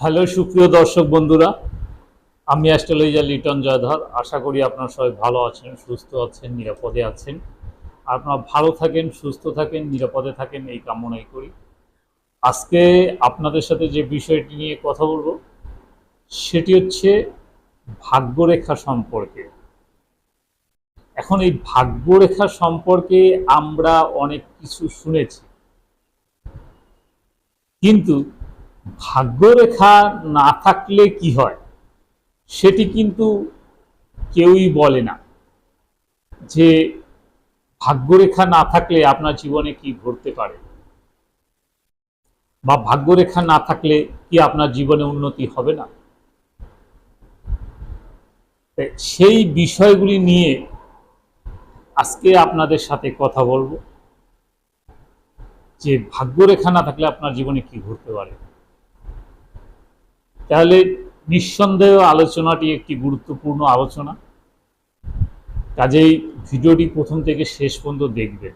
Hello, সুপ্রিয় দর্শক বন্ধুরা। আমি অ্যাস্ট্রোলজার লিটন জয়ধর। আশা করি আপনারা সবাই ভালো আছেন, সুস্থ আছেন, নিরাপদে আছেন। আপনারা ভালো থাকেন, সুস্থ থাকেন, নিরাপদে থাকেন, এই কামনাই করি। আজকে আপনাদের সাথে যে বিষয়টি নিয়ে কথা বলব, সেটি হচ্ছে ভাগ্যরেখা সম্পর্কে। এখন এই ভাগ্যরেখা সম্পর্কে আমরা অনেক কিছু শুনেছি। কিন্তু ভাগ্যরেখা না থাকলে কি হয়? সেটি কিন্তু কেউই বলে না। যে ভাগ্যরেখা না থাকলে আপনার জীবনে কি ঘটতে পারে? বা ভাগ্যরেখা না থাকলে কি আপনার জীবনে উন্নতি হবে না? সেই বিষয়গুলি নিয়ে আজকে আপনাদের সাথে কথা বলব। যে ভাগ্যরেখা না থাকলে আপনার জীবনে কি ঘটতে পারে? তাহলে নিঃসন্দেহ আলোচনাটি একটি গুরুত্বপূর্ণ আলোচনা। কাজেই ভিডিওটি প্রথম থেকে শেষ পর্যন্ত দেখবেন।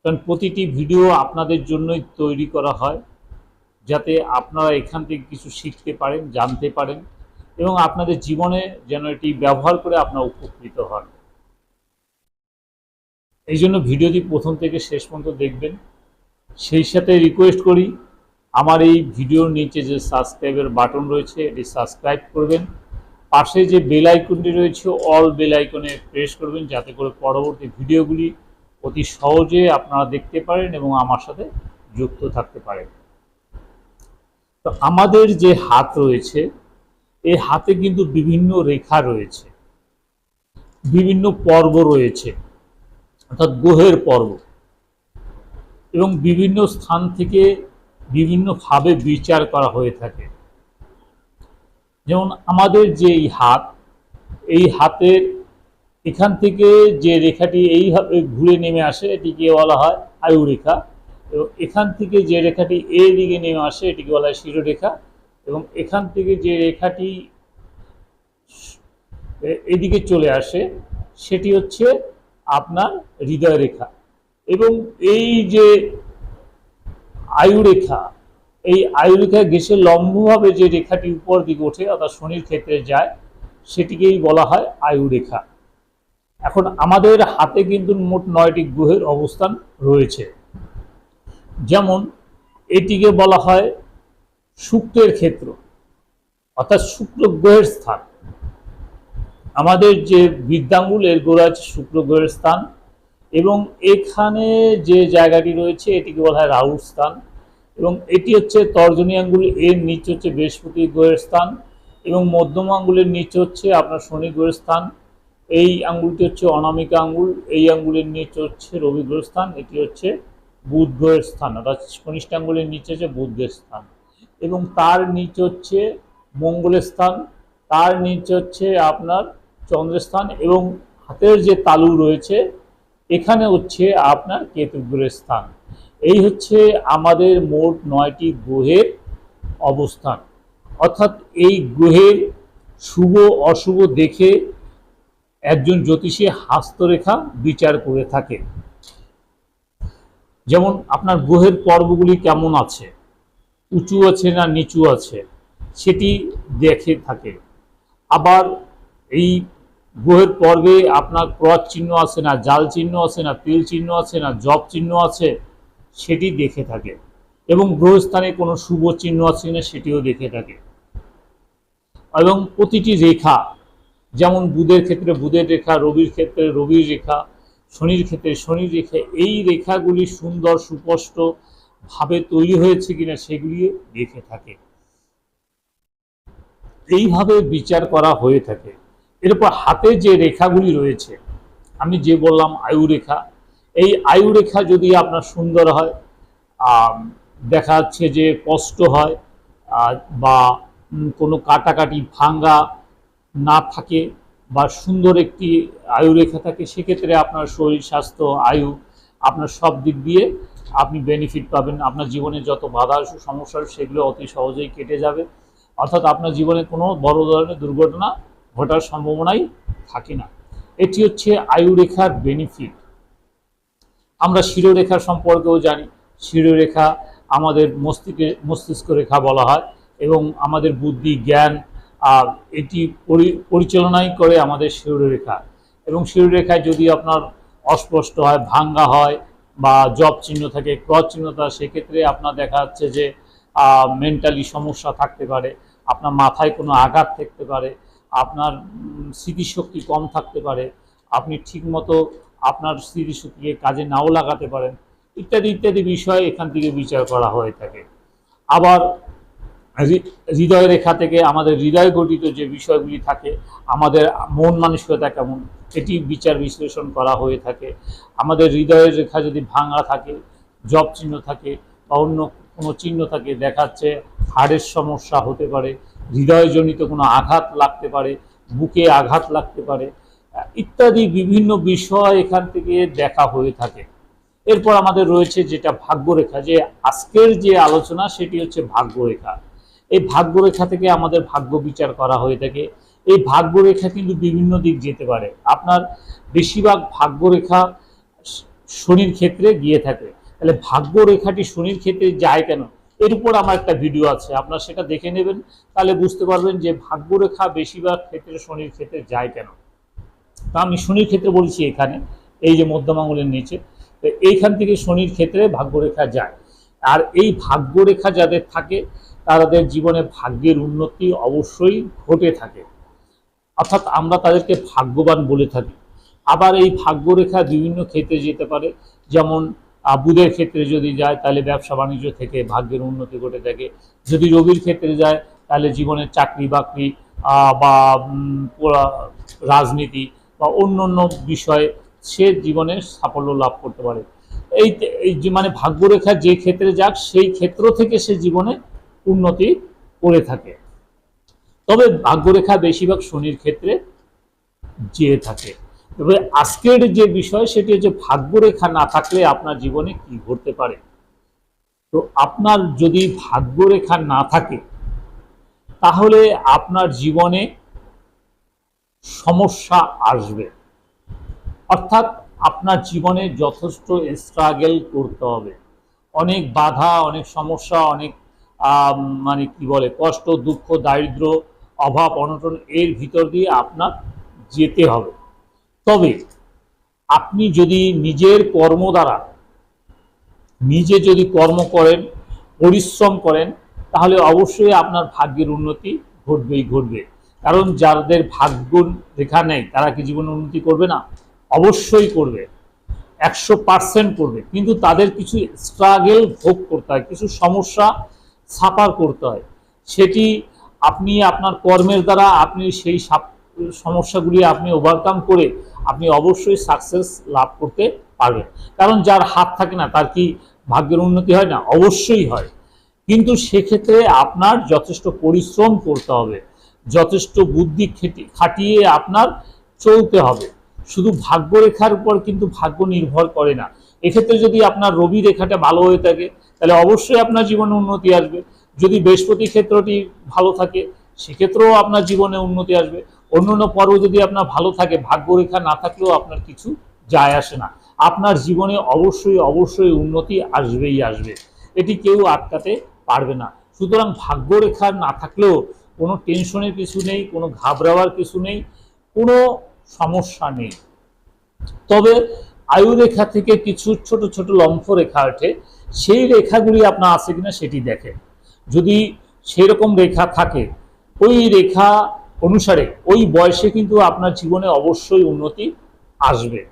কারণ প্রতিটি ভিডিও আপনাদের জন্যই তৈরি করা হয়, যাতে আপনারা এখান থেকে কিছু শিখতে পারেন, জানতে পারেন, এবং আপনাদের জীবনে যেন এটি ব্যবহার করে আপনারা উপকৃত হন। এই জন্য ভিডিওটি প্রথম থেকে শেষ পর্যন্ত দেখবেন। সেই সাথে রিকোয়েস্ট করি আমার এই ভিডিওর নিচে যে সাবস্ক্রাইবের বাটন রয়েছে, এটি সাবস্ক্রাইব করবেন। পাশে যে বেল আইকনটি রয়েছে, অল বেল আইকনে প্রেস করবেন, যাতে করে পরবর্তী ভিডিওগুলি অতি সহজে আপনারা দেখতে পারেন এবং আমার সাথে যুক্ত থাকতে পারেন। তো আমাদের যে হাত রয়েছে, এই হাতে কিন্তু বিভিন্ন রেখা রয়েছে, বিভিন্ন পর্ব রয়েছে, অর্থাৎ গ্রহের পর্ব, এবং বিভিন্ন স্থান থেকে বিভিন্নভাবে বিচার করা হয়ে থাকে। যেমন আমাদের যে এই হাত, এই হাতের এখান থেকে যে রেখাটি এইভাবে ঘুরে নেমে আসে, এটিকে বলা হয় আয়ু রেখা এবং এখান থেকে যে রেখাটি এই দিকে নেমে আসে, এটিকে বলা হয় শিরোরেখা। এবং এখান থেকে যে রেখাটি এদিকে চলে আসে, সেটি হচ্ছে আপনার হৃদয় রেখা। এবং এই যে আয়ুরেখা। এই আয়ুরেখা ঘেসে লম্বভাবে যে রেখাটি উপর দিকে ওঠে, অর্থাৎ শনির ক্ষেত্রে যায়, সেটিকেই বলা হয় আয়ুরেখা। এখন আমাদের হাতে কিন্তু মোট নয়টি গ্রহের অবস্থান রয়েছে। যেমন, এটিকে বলা হয় শুক্রের ক্ষেত্র, অর্থাৎ শুক্র গ্রহের স্থান। আমাদের যে বৃদ্ধাঙ্গুল এর গোড়া আছে, শুক্র গ্রহের স্থান এবং এখানে যে জায়গাটি রয়েছে, এটিকে বলা হয় রাহুর স্থান। এবং এটি হচ্ছে তর্জনী আঙ্গুল, এর নিচে হচ্ছে বৃহস্পতি গ্রহের স্থান। এবং মধ্যম আঙ্গুলের নিচে হচ্ছে আপনার শনি গ্রহের স্থান। এই আঙ্গুলটি হচ্ছে অনামিকা আঙ্গুল, এই আঙ্গুলের নিচে হচ্ছে রবি গ্রহের স্থান, এটি হচ্ছে বুধ গ্রহের স্থান, অর্থাৎ কনিষ্ঠ আঙ্গুলের নিচে হচ্ছে বুধ গ্রহের স্থান। এবং তার নিচে হচ্ছে মঙ্গলের স্থান, তার নিচে হচ্ছে আপনার চন্দ্রের স্থান এবং হাতের যে তালু রয়েছে এখানে হচ্ছে আপনার কেতুগ্রহের স্থান। এই হচ্ছে আমাদের মোট নয়টি গ্রহের অবস্থান। অর্থাৎ এই গ্রহের শুভ, অশুভ দেখে একজন জ্যোতিষী হাস্তরেখা বিচার করে থাকে। যেমন আপনার গ্রহের পর্বগুলি কেমন আছে? উঁচু আছে না নিচু আছে? সেটি দেখে থাকে। আবার এই গ্রহের পর্বে আপনার ক্রস চিহ্ন আছে না, জাল চিহ্ন আছে না, তিল চিহ্ন আছে না, জব চিহ্ন আছে, সেটি দেখে থাকে। এবং গ্রহস্থানে কোনো শুভ চিহ্ন আছে না, সেটিও দেখে থাকে। এবং প্রতিটি রেখা, যেমন বুধের ক্ষেত্রে বুধের রেখা, রবির ক্ষেত্রে রবির রেখা, শনির ক্ষেত্রে শনির রেখা, এই রেখাগুলি সুন্দর, সুস্পষ্ট ভাবে তৈরি হয়েছে কিনা, সেগুলি দেখে থাকে। এইভাবে বিচার করা হয়ে থাকে। এরপর হাতে যে রেখাগুলি রয়েছে, আমি যে বললাম আয়ু রেখা, এই আয়ু রেখা যদি আপনার সুন্দর হয় দেখা যাচ্ছে যে কষ্ট হয় বা কোনো কাটাকাটি ভাঙ্গা না থাকে বা সুন্দর একটি আয়ু রেখা থাকে, সেক্ষেত্রে আপনার শরীর স্বাস্থ্য, আয়ু আপনার সব দিক দিয়ে আপনি বেনিফিট পাবেন। আপনার জীবনে যত বাধা সমস্যা সেগুলো অতি সহজেই কেটে যাবে। অর্থাৎ আপনার জীবনে কোনো বড় ধরনের দুর্ঘটনা ঘটার সম্ভাবনাই থাকে না। এটি হচ্ছে আয়ুরেখার বেনিফিট আমরা শিরোরেখা সম্পর্কেও জানি। শিরোরেখা আমাদের মস্তিষ্কে, মস্তিষ্ক রেখা বলা হয় এবং আমাদের বুদ্ধি, জ্ঞান, আর এটি পরি- পরিচালনাই করে আমাদের শিরোরেখা। এবং শিরোরেখায় যদি আপনার অস্পষ্ট হয়, ভাঙ্গা হয় বা জব চিহ্ন থাকে, ক্রস চিহ্ন থাকে, সেক্ষেত্রে আপনার দেখা যাচ্ছে যে মেন্টালি সমস্যা থাকতে পারে, আপনার মাথায় কোনো আঘাত থাকতে পারে আপনার স্মৃতিশক্তি কম থাকতে পারে, আপনি ঠিকমতো আপনার স্মৃতিশক্তিকে কাজে নাও লাগাতে পারেন, ইত্যাদি ইত্যাদি বিষয় এখান থেকে বিচার করা হয়ে থাকে। আবার হৃদয় রেখা থেকে আমাদের হৃদয় গঠিত যে বিষয়গুলি থাকে, আমাদের মন মানসিকতা কেমন, এটি বিচার বিশ্লেষণ করা হয়ে থাকে। আমাদের হৃদয়ের রেখা যদি ভাঙা থাকে জব চিহ্ন থাকে বা অন্য কোনো চিহ্ন থাকে, দেখাচ্ছে হাড়ের সমস্যা হতে পারে হৃদয়জনিত কোনো আঘাত লাগতে পারে, বুকে আঘাত লাগতে পারে, ইত্যাদি বিভিন্ন বিষয় এখান থেকে দেখা হয়ে থাকে। এরপর আমাদের রয়েছে যেটা ভাগ্যরেখা, যে আজকের যে আলোচনা সেটি হচ্ছে ভাগ্যরেখা। এই ভাগ্যরেখা থেকে আমাদের ভাগ্য বিচার করা হয়ে থাকে। এই ভাগ্যরেখা কিন্তু বিভিন্ন দিক যেতে পারে। আপনার বেশিরভাগ ভাগ্যরেখা শনির ক্ষেত্রে গিয়ে থাকে। তাহলে ভাগ্যরেখাটি শনির ক্ষেত্রে যায় কেন? এর উপর আমার একটা ভিডিও আছে, আপনারা সেটা দেখে নেবেন, তাহলে বুঝতে পারবেন যে ভাগ্যরেখা বেশিরভাগ ক্ষেত্রে শনির ক্ষেত্রে যায় কেন। তা আমি শনির ক্ষেত্রে বলছি এখানে, এই যে মধ্যম আঙুলের নিচে, তো এইখান থেকে শনির ক্ষেত্রে ভাগ্যরেখা যায়। আর এই ভাগ্যরেখা যাদের থাকে, তাদের জীবনে ভাগ্যের উন্নতি অবশ্যই ঘটে থাকে। অর্থাৎ আমরা তাদেরকে ভাগ্যবান বলে থাকি। আবার এই ভাগ্যরেখা বিভিন্ন ক্ষেত্রে যেতে পারে, যেমন বুধের ক্ষেত্রে যদি যায়, তাহলে ব্যবসা বাণিজ্য থেকে ভাগ্যের উন্নতি ঘটে থাকে। যদি রবির ক্ষেত্রে যায়, তাহলে জীবনের চাকরি বাকরি বা রাজনীতি বা অন্য অন্য বিষয়ে সে জীবনে সাফল্য লাভ করতে পারে। এই যে মানে ভাগ্যরেখা যে ক্ষেত্রে যাক, সেই ক্ষেত্র থেকে সে জীবনে উন্নতি করে থাকে। তবে ভাগ্যরেখা বেশিরভাগ শনির ক্ষেত্রে যেয়ে থাকে। তবে আজকের যে বিষয় সেটি হচ্ছে ভাগ্যরেখা না থাকলে আপনার জীবনে কি ঘটতে পারে? তো আপনার যদি ভাগ্যরেখা না থাকে, তাহলে আপনার জীবনে সমস্যা আসবে। অর্থাৎ আপনার জীবনে যথেষ্ট স্ট্রাগল করতে হবে। অনেক বাধা, অনেক সমস্যা, অনেক মানে কি বলে, কষ্ট, দুঃখ, দারিদ্র, অভাব, অনটন এর ভিতর দিয়ে আপনার যেতে হবে। তবে আপনি যদি নিজের কর্ম দ্বারা নিজে যদি কর্ম করেন, পরিশ্রম করেন, তাহলে অবশ্যই আপনার ভাগ্যের উন্নতি ঘটবেই ঘটবে। কারণ যাদের ভাগ্য রেখা নেই, তারা কি জীবনে উন্নতি করবে না? অবশ্যই করবে। একশো পার্সেন্ট করবে। কিন্তু তাদের কিছু স্ট্রাগেল ভোগ করতে হয়, কিছু সমস্যা সাফার করতে হয়। সেটি আপনি আপনার কর্মের দ্বারা আপনি সেই সমস্যাগুলি আপনি ওভারকাম করে আপনি অবশ্যই সাকসেস লাভ করতে পারবেন। কারণ যার হাত থাকে না, তার কি ভাগ্যের উন্নতি হয় না? অবশ্যই হয়। কিন্তু সেক্ষেত্রে আপনার যথেষ্ট পরিশ্রম করতে হবে। যথেষ্ট বুদ্ধি খেটি খাটিয়ে আপনার চলতে হবে। শুধু ভাগ্য রেখার উপর কিন্তু ভাগ্য নির্ভর করে না। এক্ষেত্রে যদি আপনার রবি রেখাটা ভালো হয়ে থাকে, তাহলে অবশ্যই আপনার জীবনে উন্নতি আসবে। যদি বৃহস্পতি ক্ষেত্রটি ভালো থাকে, সেক্ষেত্রেও আপনার জীবনে উন্নতি আসবে। অন্য অন্য পর্ব যদি আপনার ভালো থাকে, ভাগ্য রেখা না থাকলেও আপনার কিছু যায় আসে না। আপনার জীবনে অবশ্যই অবশ্যই উন্নতি আসবেই আসবে। এটি কেউ আটকাতে পারবে না। সুতরাং ভাগ্য রেখা না থাকলেও কোনো টেনশনের কিছু নেই, কোনো ঘাবড়াবার কিছু নেই, কোনো সমস্যা নেই। তবে আয়ু রেখা থেকে কিছু ছোট ছোট লম্ফ রেখা ওঠে সেই রেখাগুলি আপনার আছে কিনা সেটি দেখে যদি সেরকম রেখা থাকে, ওই রেখা অনুসারে ওই বয়সে কিন্তু আপনার জীবনে অবশ্যই উন্নতি আসবে।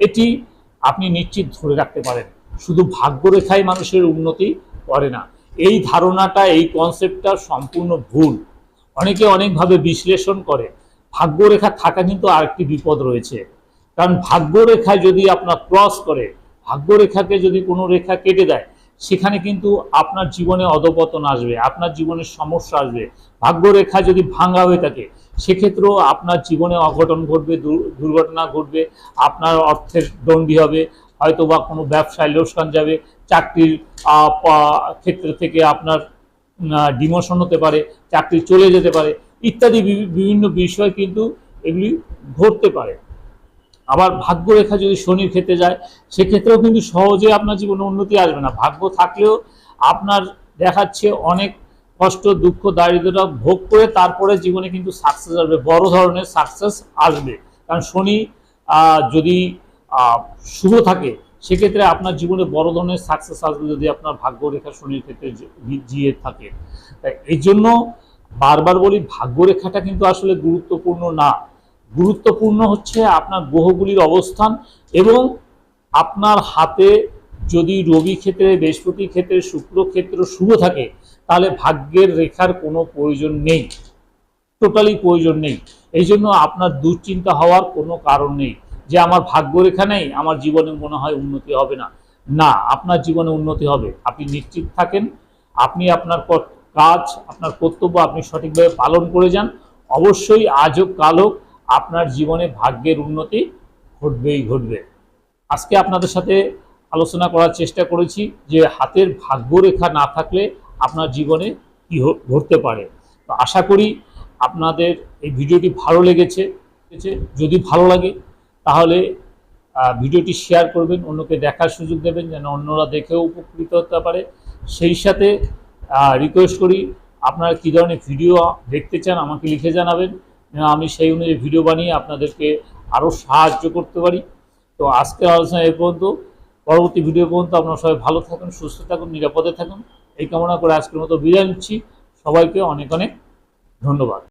এটি আপনি নিশ্চিত ধরে রাখতে পারেন। শুধু ভাগ্যরেখায় মানুষের উন্নতি করে না। এই ধারণাটা, এই কনসেপ্টটা সম্পূর্ণ ভুল। অনেকে অনেকভাবে বিশ্লেষণ করে। ভাগ্যরেখা থাকা কিন্তু আরেকটি বিপদ রয়েছে। কারণ ভাগ্যরেখায় যদি আপনার ক্রস করে, ভাগ্যরেখাকে যদি কোনো রেখা কেটে দেয় সেখানে কিন্তু আপনার জীবনে অধপতন আসবে, আপনার জীবনে সমস্যা আসবে। ভাগ্যরেখা যদি ভাঙা হয়ে থাকে, সেক্ষেত্রেও আপনার জীবনে অঘটন ঘটবে দুর- দুর্ঘটনা ঘটবে, আপনার অর্থের দণ্ডি হবে হয়তো বা কোনো ব্যবসায় লোকসান যাবে, চাকরির ক্ষেত্র থেকে আপনার ডিমোশন হতে পারে, চাকরি চলে যেতে পারে, ইত্যাদি বিভিন্ন বিষয় কিন্তু এগুলি ঘটতে পারে। আবার ভাগ্যরেখা যদি শনির ক্ষেত্রে যায়, সেক্ষেত্রেও কিন্তু সহজে আপনার জীবনে উন্নতি আসবে না। ভাগ্য থাকলেও আপনার দেখাচ্ছে অনেক কষ্ট, দুঃখ, দারিদ্রতা ভোগ করে তারপরে জীবনে কিন্তু সাকসেস আসবে, বড় ধরনের সাকসেস আসবে। কারণ শনি যদি শুভ থাকে, সেক্ষেত্রে আপনার জীবনে বড় ধরনের সাকসেস আসবে যদি আপনার ভাগ্য রেখা শনির ক্ষেত্রে জিয়ে থাকে। তাই এই জন্য বারবার বলি, ভাগ্যরেখাটা কিন্তু আসলে গুরুত্বপূর্ণ না। গুরুত্বপূর্ণ হচ্ছে আপনার গ্রহগুলির অবস্থান এবং আপনার হাতে যদি রবি ক্ষেত্রে, বৃহস্পতি ক্ষেত্রে, শুক্র ক্ষেত্র শুভ থাকে, তাহলে ভাগ্যের রেখার কোনো প্রয়োজন নেই। টোটালি প্রয়োজন নেই। এই জন্য আপনার দুশ্চিন্তা হওয়ার কোনো কারণ নেই যে আমার ভাগ্যরেখা নেই, আমার জীবনে মনে হয় উন্নতি হবে না। না, আপনার জীবনে উন্নতি হবে। আপনি নিশ্চিত থাকেন, আপনি আপনার কাজ, আপনার কর্তব্য আপনি সঠিকভাবে পালন করে যান। অবশ্যই আজ হোক কাল হোক আপনার জীবনে ভাগ্যের উন্নতি ঘটবেই ঘটবে। আজকে আপনাদের সাথে আলোচনা করার চেষ্টা করেছি যে হাতের ভাগ্যরেখা না থাকলে আপনার জীবনে কী ঘটতে পারে। তো আশা করি আপনাদের এই ভিডিওটি ভালো লেগেছে। যদি ভালো লাগে, তাহলে ভিডিওটি শেয়ার করবেন, অন্যকে দেখার সুযোগ দেবেন যেন অন্যরা দেখেও উপকৃত হতে পারে। সেই সাথে রিকোয়েস্ট করি, আপনারা কী ধরনের ভিডিও দেখতে চান আমাকে লিখে জানাবেন। আমি সেই অনুযায়ী ভিডিও বানিয়ে আপনাদেরকে আরও সাহায্য করতে পারি। তো আজকে আলোচনা এ পর্যন্ত। পরবর্তী ভিডিও পর্যন্ত আপনারা সবাই ভালো থাকুন, সুস্থ থাকুন, নিরাপদে থাকুন। এই কামনা করে আজকের মতো বিদায় নিচ্ছি। সবাইকে অনেক অনেক ধন্যবাদ।